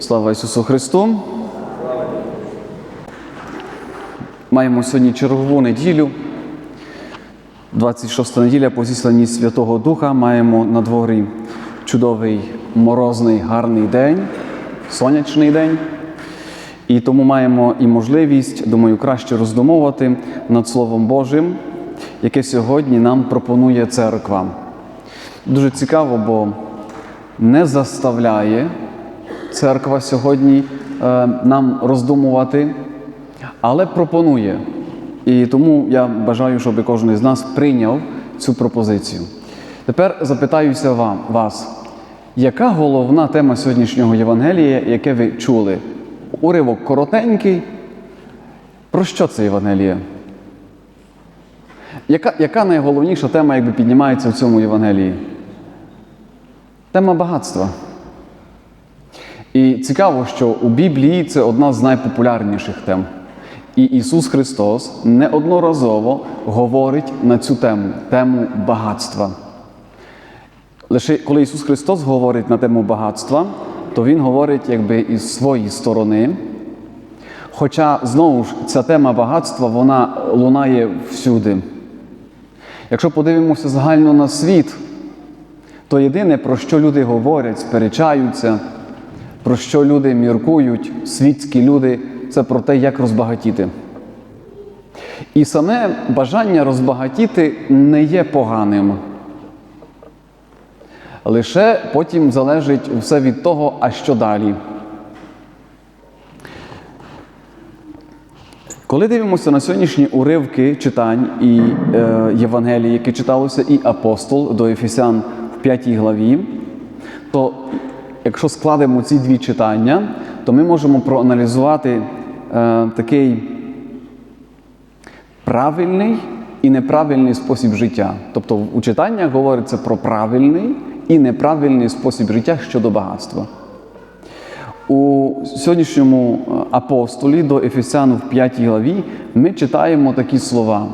Слава Ісусу Христу! Маємо сьогодні чергову неділю, 26 неділя по зісланні Святого Духа. Маємо на дворі чудовий морозний, гарний день, сонячний день. І тому маємо і можливість, думаю, краще роздумовувати над Словом Божим, яке сьогодні нам пропонує церква. Дуже цікаво, бо не заставляє церква сьогодні е, нам роздумувати, але пропонує. І тому я бажаю, щоб кожен з нас прийняв цю пропозицію. Тепер запитаюся вам, вас, яка головна тема сьогоднішнього Євангелія, яке ви чули? Уривок коротенький. Про що це Євангеліє? Яка, яка найголовніша тема, якби піднімається в цьому Євангелії? Тема багатства. І цікаво, що у Біблії це одна з найпопулярніших тем. І Ісус Христос неодноразово говорить на цю тему тему багатства. Лише коли Ісус Христос говорить на тему багатства, то Він говорить якби із своєї сторони. Хоча знову ж ця тема багатства вона лунає всюди. Якщо подивимося загально на світ, то єдине, про що люди говорять, сперечаються, про що люди міркують, світські люди, це про те, як розбагатіти. І саме бажання розбагатіти не є поганим. Лише потім залежить все від того, а що далі. Коли дивимося на сьогоднішні уривки читань і е, Євангелії, які читалося, і апостол до Ефесян в 5 главі, то якщо складемо ці дві читання, то ми можемо проаналізувати е, такий правильний і неправильний спосіб життя. Тобто у читаннях говориться про правильний і неправильний спосіб життя щодо багатства. У сьогоднішньому апостолі до Ефесян в 5 главі ми читаємо такі слова.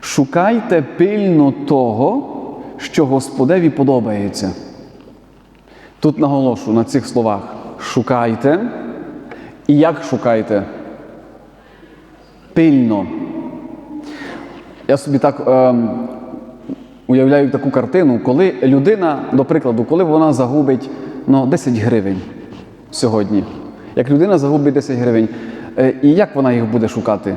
Шукайте пильно того, що Господеві подобається. Тут наголошу на цих словах: шукайте. І як шукайте? Пильно. Я собі так е, уявляю таку картину, коли людина, до прикладу, коли вона загубить ну, 10 гривень сьогодні. Як людина загубить 10 гривень, е, і як вона їх буде шукати?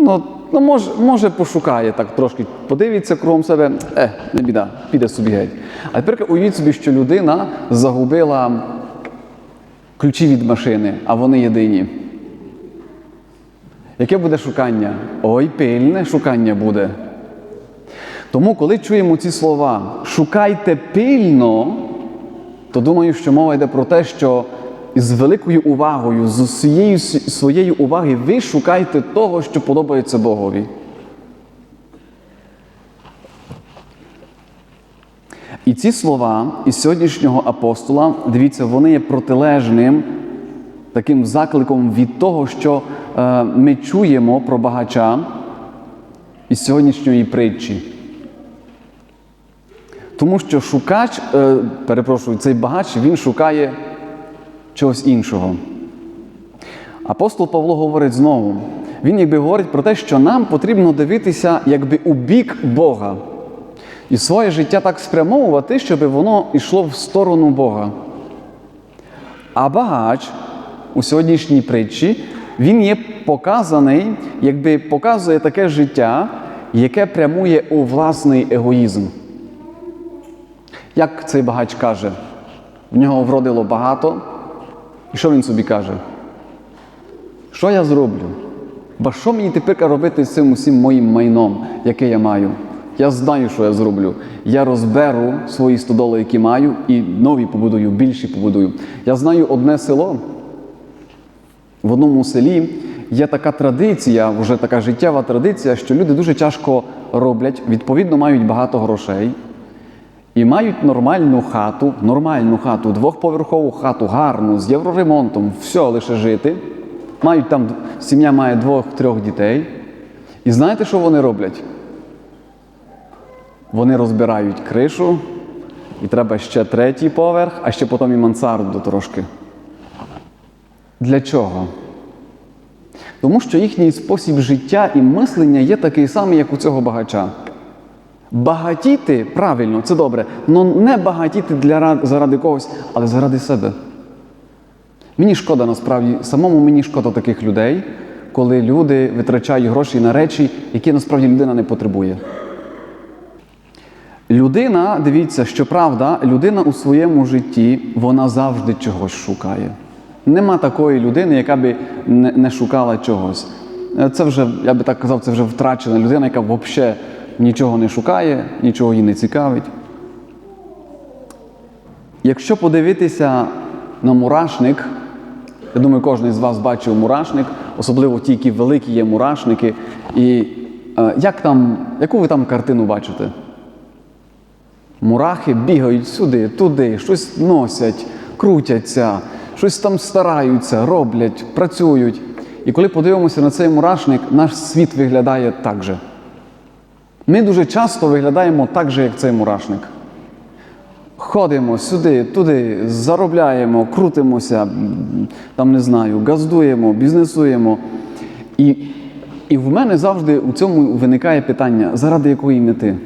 Ну, ну може, може, пошукає так трошки, подивиться кругом себе, е, не біда, піде собі геть. А тепер уявіть собі, що людина загубила ключі від машини, а вони єдині. Яке буде шукання? Ой, пильне шукання буде. Тому, коли чуємо ці слова шукайте пильно, то думаю, що мова йде про те, що з великою увагою, з усією своєї уваги ви шукаєте того, що подобається Богові. І ці слова із сьогоднішнього апостола, дивіться, вони є протилежним таким закликом від того, що е, ми чуємо про багача із сьогоднішньої притчі. Тому що шукач, е, перепрошую, цей багач він шукає чогось іншого. Апостол Павло говорить знову. Він якби говорить про те, що нам потрібно дивитися якби у бік Бога. І своє життя так спрямовувати, щоб воно йшло в сторону Бога. А багач у сьогоднішній притчі, він є показаний, якби показує таке життя, яке прямує у власний егоїзм. Як цей багач каже, в нього вродило багато, і що він собі каже? Що я зроблю? Бо що мені тепер робити з цим усім моїм майном, яке я маю? Я знаю, що я зроблю. Я розберу свої стодоли, які маю, і нові побудую, більші побудую. Я знаю одне село. В одному селі є така традиція, вже така життєва традиція, що люди дуже тяжко роблять, відповідно, мають багато грошей. І мають нормальну хату, нормальну хату, двохповерхову хату, гарну, з євроремонтом, все лише жити. Мають там, сім'я має двох-трьох дітей. І знаєте, що вони роблять? Вони розбирають кришу, І треба ще третій поверх, а ще потім і мансарду трошки. Для чого? Тому що їхній спосіб життя і мислення є такий самий, як у цього багача. Багатіти правильно, це добре, але не багатіти для, заради когось, але заради себе. Мені шкода насправді, самому мені шкода таких людей, коли люди витрачають гроші на речі, які насправді людина не потребує. Людина, дивіться, що правда, людина у своєму житті вона завжди чогось шукає. Нема такої людини, яка би не, шукала чогось. Е, Це вже, я би так казав, це вже втрачена людина, яка взагалі нічого не шукає, нічого її не цікавить. Якщо подивитися на мурашник, я думаю, кожен з вас бачив мурашник, особливо ті, які великі є мурашники. І е, як там, яку ви там картину бачите? Мурахи бігають сюди, туди, щось носять, крутяться, щось там стараються, роблять, працюють. І коли подивимося на цей мурашник, наш світ виглядає так же. Ми дуже часто виглядаємо так же, як цей мурашник. Ходимо сюди, туди, заробляємо, крутимося, там не знаю, газдуємо, бізнесуємо. І, і в мене завжди у цьому виникає питання, заради якої мети?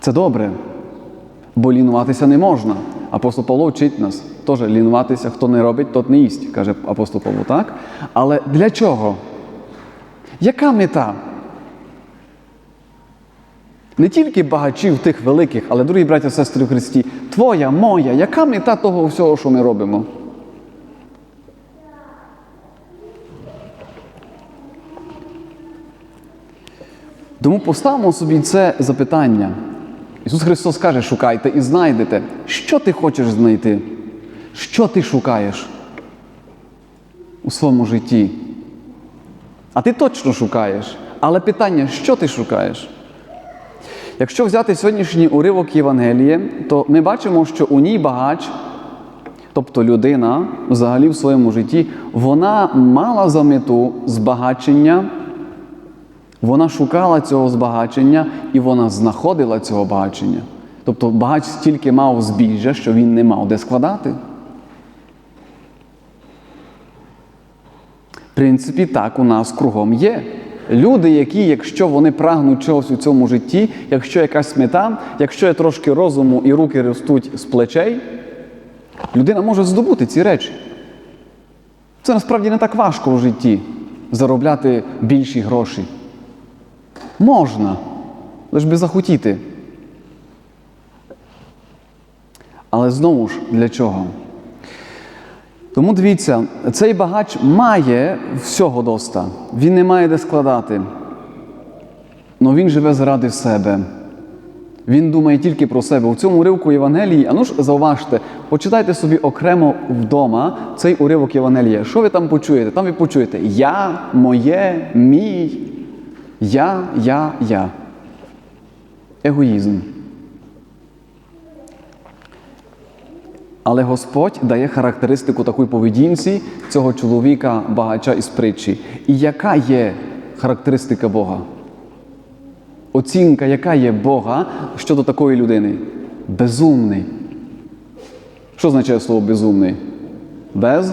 Це добре, бо лінуватися не можна. Апостол Павло вчить нас теж лінуватися, хто не робить, тот не їсть, каже апостол Павло, так? Але для чого? Яка мета? Не тільки багачів тих великих, але, дорогі браття сестри в Христі, твоя, моя, яка мета того всього, що ми робимо? Тому поставимо собі це запитання. Ісус Христос каже, шукайте і знайдете. Що ти хочеш знайти? Що ти шукаєш у своєму житті? А ти точно шукаєш. Але питання, що ти шукаєш? Якщо взяти сьогоднішній уривок Євангелія, то ми бачимо, що у ній багач, тобто людина взагалі в своєму житті, вона мала за мету збагачення, вона шукала цього збагачення і вона знаходила цього багачення. Тобто багач стільки мав збіжжя, що він не мав де складати. В принципі, так у нас кругом є. Люди, які, якщо вони прагнуть чогось у цьому житті, якщо якась мета, якщо є трошки розуму і руки ростуть з плечей, людина може здобути ці речі. Це насправді не так важко в житті заробляти більші гроші. Можна, лиш би захотіти. Але знову ж для чого? Тому дивіться, цей багач має всього доста. Він не має де складати. Але він живе заради себе. Він думає тільки про себе. У цьому уривку Євангелії, а ну ж зауважте, почитайте собі окремо вдома цей уривок Євангелія. Що ви там почуєте? Там ви почуєте Я, моє, мій, я, я, я. Егоїзм. Але Господь дає характеристику такої поведінці цього чоловіка багача із притчі. І яка є характеристика Бога? Оцінка, яка є Бога щодо такої людини? Безумний. Що означає слово безумний? Без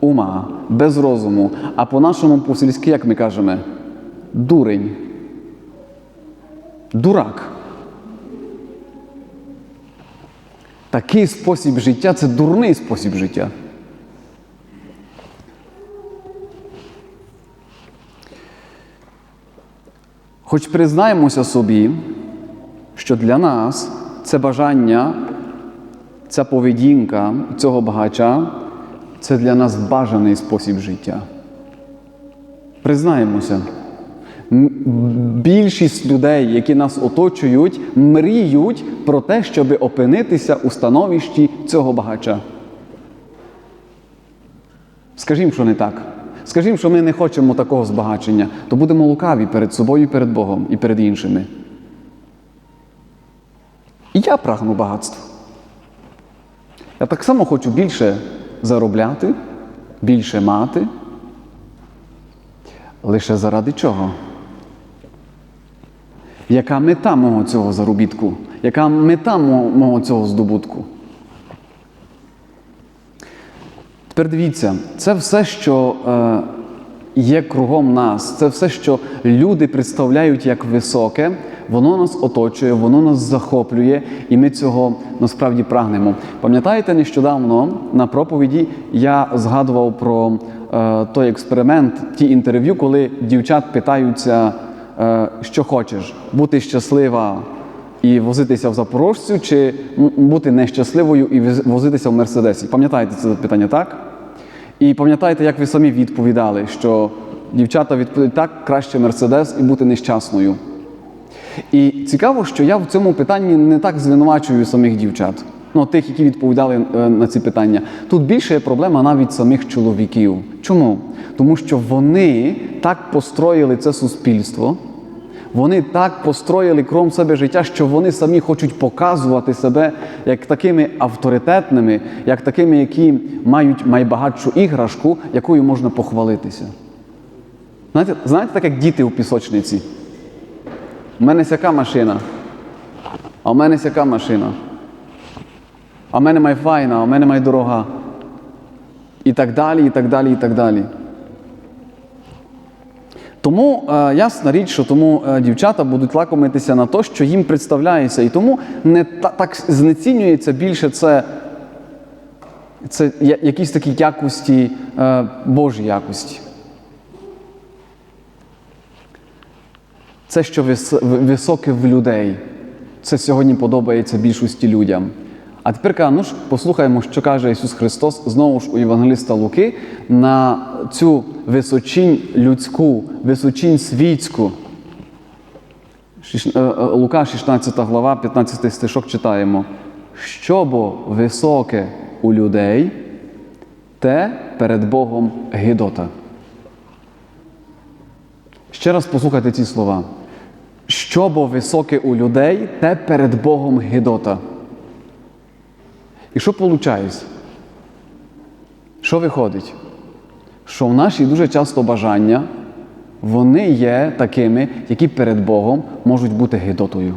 ума, без розуму. А по-нашому по-сільськи, як ми кажемо, дурень. Дурак. Такий спосіб життя це дурний спосіб життя. Хоч признаємося собі, що для нас це бажання, ця поведінка цього багача це для нас бажаний спосіб життя. Признаємося. Більшість людей, які нас оточують, мріють про те, щоб опинитися у становищі цього багача. Скажімо, що не так. Скажімо, що ми не хочемо такого збагачення, то будемо лукаві перед собою, перед Богом і перед іншими. І я прагну багатства. Я так само хочу більше заробляти, більше мати. Лише заради чого? Яка мета мого цього заробітку? Яка мета мого, цього здобутку? Тепер дивіться, це все, що е, є кругом нас, це все, що люди представляють як високе, воно нас оточує, воно нас захоплює, і ми цього насправді прагнемо. Пам'ятаєте, нещодавно на проповіді я згадував про е, той експеримент, ті інтерв'ю, коли дівчат питаються, що хочеш, бути щаслива і возитися в Запорожцю, чи бути нещасливою і возитися в Мерседесі. Пам'ятаєте це питання, так? І пам'ятаєте, як ви самі відповідали, що дівчата відповідають так, краще Мерседес і бути нещасною. І цікаво, що я в цьому питанні не так звинувачую самих дівчат, ну тих, які відповідали е, на ці питання. Тут більше є проблема навіть самих чоловіків. Чому? Тому що вони так построїли це суспільство, вони так построїли кром себе життя, що вони самі хочуть показувати себе як такими авторитетними, як такими, які мають найбагатшу іграшку, якою можна похвалитися. Знаєте, знаєте, так як діти у пісочниці. У мене сяка машина. А у мене сяка машина. А в мене май файна, а в мене май дорога. І так далі, і так далі, і так далі. Тому е, ясна річ, що тому е, дівчата будуть лакомитися на те, що їм представляється. І тому не та, так знецінюється більше це, це якісь такі якості, е, Божі якості. Це, що вис- високе в людей, це сьогодні подобається більшості людям. А тепер ну ж, послухаємо, що каже Ісус Христос знову ж у Євангеліста Луки на цю височінь людську, височінь світську. Е, е, Лука, 16 глава, 15 стишок читаємо. Що бо високе у людей, те перед Богом гидота. Ще раз послухайте ці слова. Що бо високе у людей, те перед Богом гидота. І що виходить? Що виходить? Що в наші дуже часто бажання, вони є такими, які перед Богом можуть бути гидотою.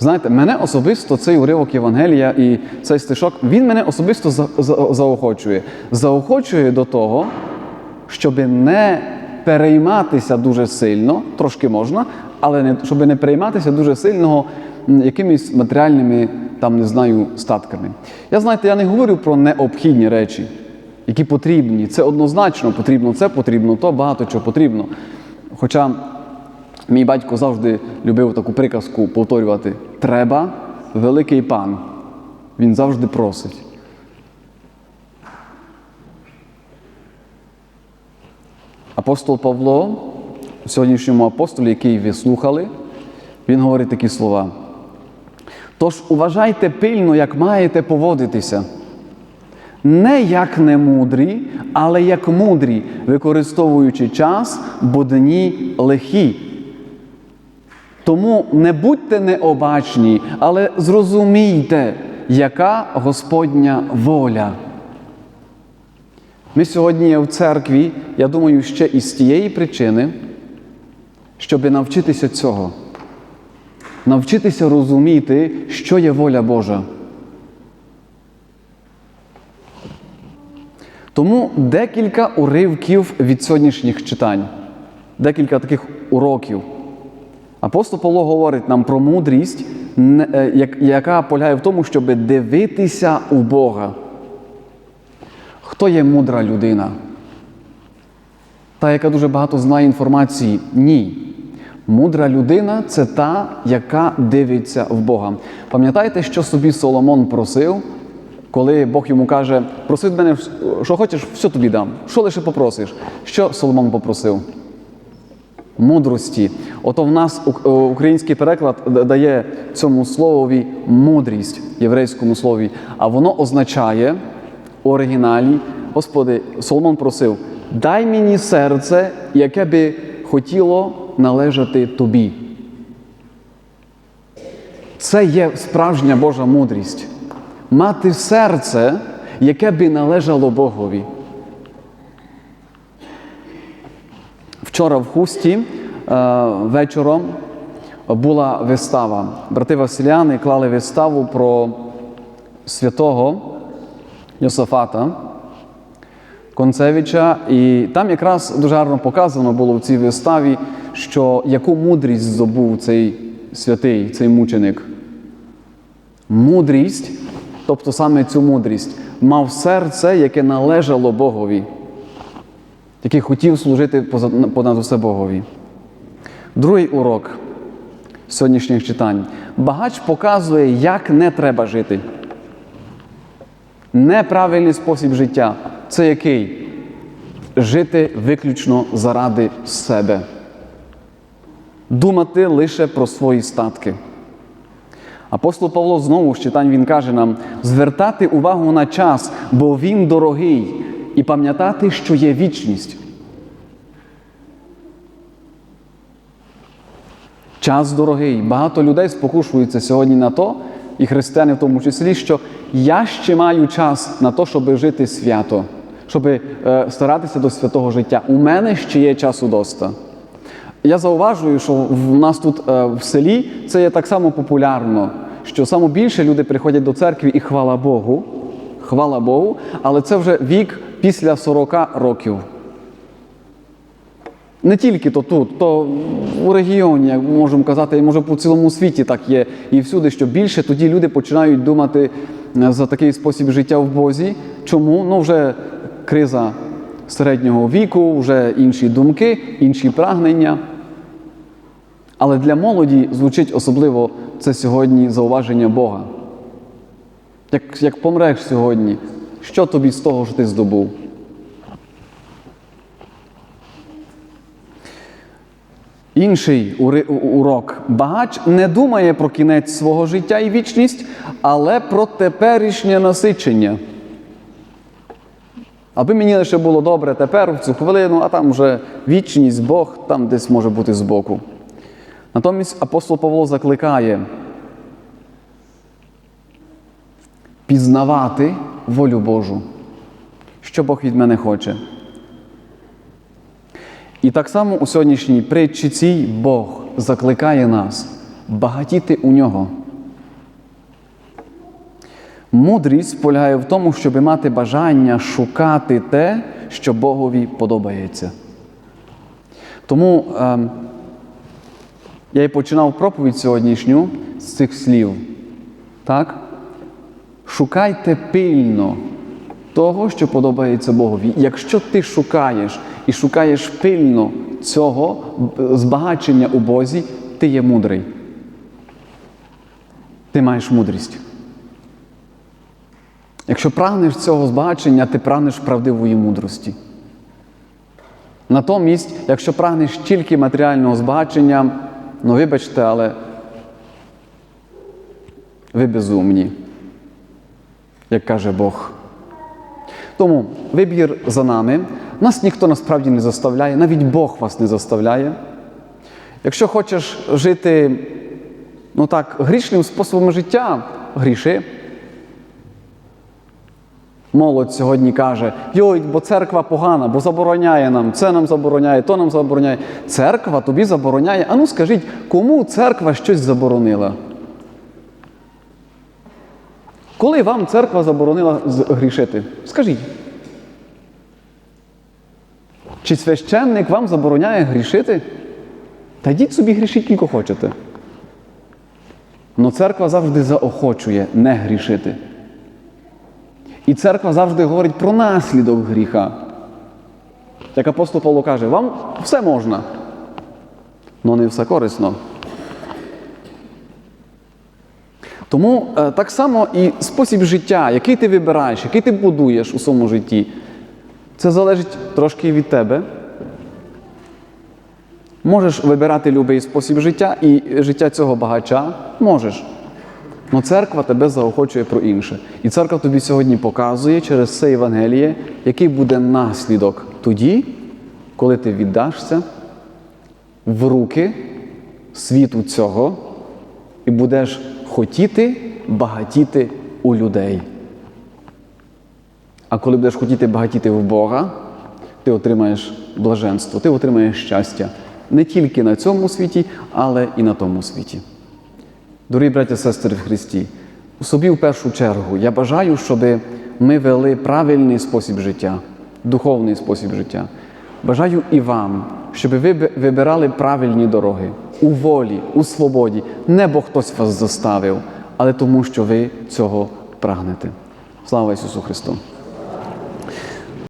Знаєте, мене особисто цей уривок Євангелія і цей стишок, він мене особисто за- за- заохочує. Заохочує до того, щоб не перейматися дуже сильно, трошки можна, але не, щоб не перейматися дуже сильно якимись матеріальними, там, не знаю, статками. Я знаєте, я не говорю про необхідні речі, які потрібні. Це однозначно потрібно, це потрібно, то багато чого потрібно. Хоча Мій батько завжди любив таку приказку повторювати: треба великий пан. Він завжди просить. Апостол Павло, сьогоднішньому апостолі, який ви слухали, він говорить такі слова. Тож уважайте пильно, як маєте поводитися. Не як немудрі, але як мудрі, використовуючи час, бо дні лихі. Тому не будьте необачні, але зрозумійте, яка Господня воля. Ми сьогодні є в церкві, я думаю, ще із тієї причини, щоб навчитися цього, навчитися розуміти, що є воля Божа. Тому декілька уривків від сьогоднішніх читань, декілька таких уроків. Апостол Павло говорить нам про мудрість, е, як- яка полягає в тому, щоб дивитися у Бога. Хто є мудра людина? Та, яка дуже багато знає інформації? Ні. Мудра людина це та, яка дивиться в Бога. Пам'ятаєте, що собі Соломон просив, коли Бог йому каже: проси мене, що хочеш, все тобі дам. Що лише попросиш? Що Соломон попросив? мудрості. Ото в нас е, український переклад дає цьому словові мудрість єврейському слові, а воно означає у оригіналі, Господи, Соломон просив, дай мені серце, яке би хотіло належати тобі. Це є справжня Божа мудрість. Мати серце, яке би належало Богові. Вчора в хусті вечором була вистава. Брати Василяни клали виставу про святого Йосафата Концевича, і там якраз дуже гарно показано було в цій виставі, що яку мудрість здобув цей святий, цей мученик. Мудрість, тобто саме цю мудрість, мав серце, яке належало Богові, який хотів служити понад усе Богові. Другий урок сьогоднішніх читань. Багач показує, як не треба жити. Неправильний спосіб життя. Це який? Жити виключно заради себе. Думати лише про свої статки. Апостол Павло знову з читань він каже нам звертати увагу на час, бо він дорогий, і пам'ятати, що є вічність. Час дорогий. Багато людей спокушуються сьогодні на то, і християни в тому числі, що я ще маю час на то, щоб жити свято, щоб е, старатися до святого життя. У мене ще є часу доста. Я зауважую, що в нас тут е, в селі це є так само популярно, що саме більше люди приходять до церкви і хвала Богу, хвала Богу, але це вже вік після 40 років. Не тільки то тут, то у регіоні, як можемо казати, і може по цілому світі так є. І всюди, що більше тоді люди починають думати е, за такий спосіб життя в Бозі. Чому? Ну вже криза середнього віку, вже інші думки, інші прагнення. Але для молоді звучить особливо це сьогодні зауваження Бога. Як, як помреш сьогодні, що тобі з того, що ти здобув? Інший урок. Багач не думає про кінець свого життя і вічність, але про теперішнє насичення. Аби мені лише було добре тепер, в цю хвилину, а там вже вічність, Бог там десь може бути збоку. Натомість апостол Павло закликає пізнавати волю Божу, що Бог від мене хоче. І так само у сьогоднішній притчі цій Бог закликає нас багатіти у нього. Мудрість полягає в тому, щоб мати бажання шукати те, що Богові подобається. Тому е, я і починав проповідь сьогоднішню з цих слів. Так? Шукайте пильно того, що подобається Богові. Якщо ти шукаєш і шукаєш пильно цього збагачення у Бозі, ти є мудрий. Ти маєш мудрість. Якщо прагнеш цього збагачення, ти прагнеш правдивої мудрості. Натомість, якщо прагнеш тільки матеріального збагачення, ну вибачте, але ви безумні, як каже Бог. Тому вибір за нами. Нас ніхто насправді не заставляє, навіть Бог вас не заставляє. Якщо хочеш жити ну так, грішним способом життя, гріши. Молодь сьогодні каже, йой, бо церква погана, бо забороняє нам, це нам забороняє, то нам забороняє. Церква тобі забороняє. А ну скажіть, кому церква щось заборонила? Коли вам церква заборонила грішити? Скажіть. Чи священник вам забороняє грішити? Та йдіть собі грішіть, кілько хочете. Но церква завжди заохочує не грішити. І церква завжди говорить про наслідок гріха. Як апостол Павло каже, вам все можна, але не все корисно. Тому е, так само і спосіб життя, який ти вибираєш, який ти будуєш у своєму житті, це залежить трошки від тебе. Можеш вибирати будь-який спосіб життя і життя цього багача можеш. Але церква тебе заохочує про інше. І церква тобі сьогодні показує через це Євангеліє, який буде наслідок тоді, коли ти віддашся в руки світу цього і будеш хотіти багатіти у людей. А коли будеш хотіти багатіти в Бога, ти отримаєш блаженство, ти отримаєш щастя. не тільки на цьому світі, але і на тому світі. Дорогі браття і сестри в Христі, у собі в першу чергу я бажаю, щоб ми вели правильний спосіб життя, духовний спосіб життя. Бажаю і вам, щоб ви вибирали правильні дороги у волі, у свободі, не бо хтось вас заставив, але тому, що ви цього прагнете. Слава Ісусу Христу!